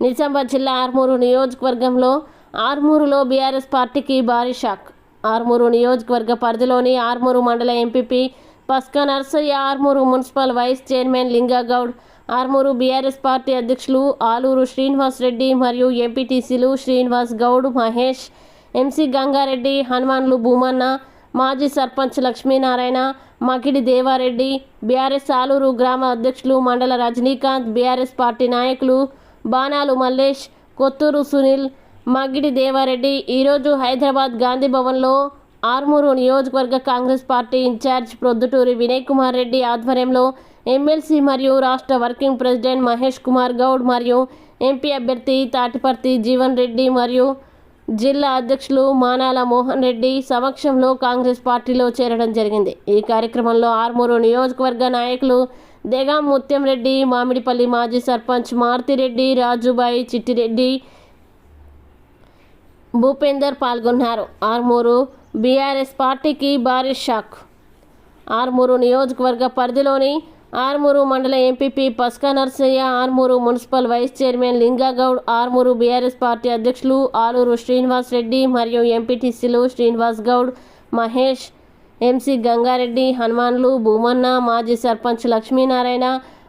నిజామాబాద్ జిల్లా ఆర్మూరు నియోజకవర్గంలో ఆర్మూరులో బీఆర్ఎస్ పార్టీకి భారీ షాక్. ఆర్మూరు నియోజకవర్గ పరిధిలోని ఆర్మూరు మండల MPP Paska Narsaiah Armoor municipal vice chairman Lingagoud Armoor BRS party అధ్యక్షులు ఆలూరు శ్రీనివాస్ రెడ్డి మరియు ఎంపీటీసీలు శ్రీనివాస్ గౌడ్ మహేష్ ఎంసీ గంగారెడ్డి హనుమాన్లు భూమన్న మాజీ సర్పంచ్ లక్ష్మీనారాయణ మకిడి దేవారెడ్డి బీఆర్ఎస్ ఆలూరు గ్రామ అధ్యక్షులు మండల రజనీకాంత్ బీఆర్ఎస్ పార్టీ నాయకులు బాణాలు మల్లేష్ కొత్తూరు సునీల్ మగ్గిడి దేవారెడ్డి ఈరోజు హైదరాబాద్ గాంధీ భవన్లో ఆర్మూరు నియోజకవర్గ కాంగ్రెస్ పార్టీ ఇన్ఛార్జ్ ప్రొద్దుటూరి వినయ్ కుమార్ రెడ్డి ఆధ్వర్యంలో ఎమ్మెల్సీ మరియు రాష్ట్ర వర్కింగ్ ప్రెసిడెంట్ మహేష్ కుమార్ గౌడ్ మరియు ఎంపీ అభ్యర్థి తాటిపర్తి జీవన్ రెడ్డి మరియు జిల్లా అధ్యక్షులు మానాల మోహన్ రెడ్డి సమక్షంలో కాంగ్రెస్ పార్టీలో చేరడం జరిగింది. ఈ కార్యక్రమంలో ఆర్మూరు నియోజకవర్గ నాయకులు దేగా ముత్యం రెడ్డి మామిడిపల్లి మాజీ సర్పంచ్ మారుతిరెడ్డి రాజుబాయి చిట్టిరెడ్డి భూపేందర్ పాల్గొన్నారు. ఆర్మూరు బీఆర్ఎస్ పార్టీకి భారీ షాక్. ఆర్మూరు నియోజకవర్గ పరిధిలోని ఆర్మూరు మండల MPP Paska Narsaiah Armoor municipal vice chairman Lingagoud Armoor BRS party అధ్యక్షులు ఆలూరు శ్రీనివాస్ రెడ్డి మరియు ఎంపీటీసీలు శ్రీనివాస్ గౌడ్ మహేష్ ఎంసీ గంగారెడ్డి హనుమాన్లు భూమన్న మాజీ సర్పంచ్ లక్ష్మీనారాయణ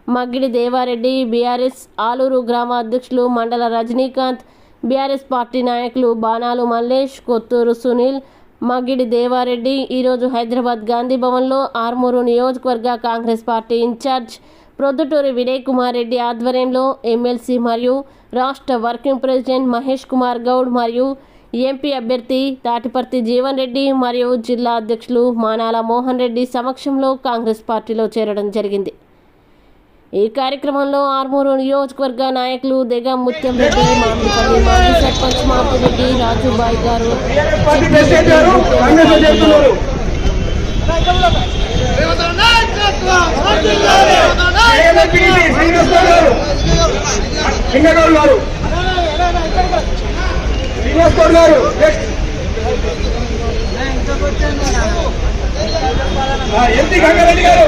మగ్గిడి దేవారెడ్డి బీఆర్ఎస్ ఆలూరు గ్రామ అధ్యక్షులు మండల రజనీకాంత్ బీఆర్ఎస్ పార్టీ నాయకులు బాణాలు మల్లేష్ కొత్తూరు సునీల్ మాగిడి దేవారెడ్డి ఈరోజు హైదరాబాద్ గాంధీ భవన్లో ఆర్మూరు నియోజకవర్గ కాంగ్రెస్ పార్టీ ఇన్ఛార్జ్ ప్రొద్దుటూరి వినయ్ కుమార్ రెడ్డి ఆధ్వర్యంలో ఎమ్మెల్సీ మరియు రాష్ట్ర వర్కింగ్ ప్రెసిడెంట్ మహేష్ కుమార్ గౌడ్ మరియు ఎంపీ అభ్యర్థి తాటిపర్తి జీవన్ రెడ్డి మరియు జిల్లా అధ్యక్షులు మానాల మోహన్ రెడ్డి సమక్షంలో కాంగ్రెస్ పార్టీలో చేరడం జరిగింది. ఈ కార్యక్రమంలో ఆర్మూరు నియోజకవర్గ నాయకులు దెగ ముత్యం రెడ్డి మామిడిపల్లి మాజీ సర్పంచ్ మాపురెడ్డి రాజుబాయి గారు గారు ఎంపీ గంగారెడ్డి గారు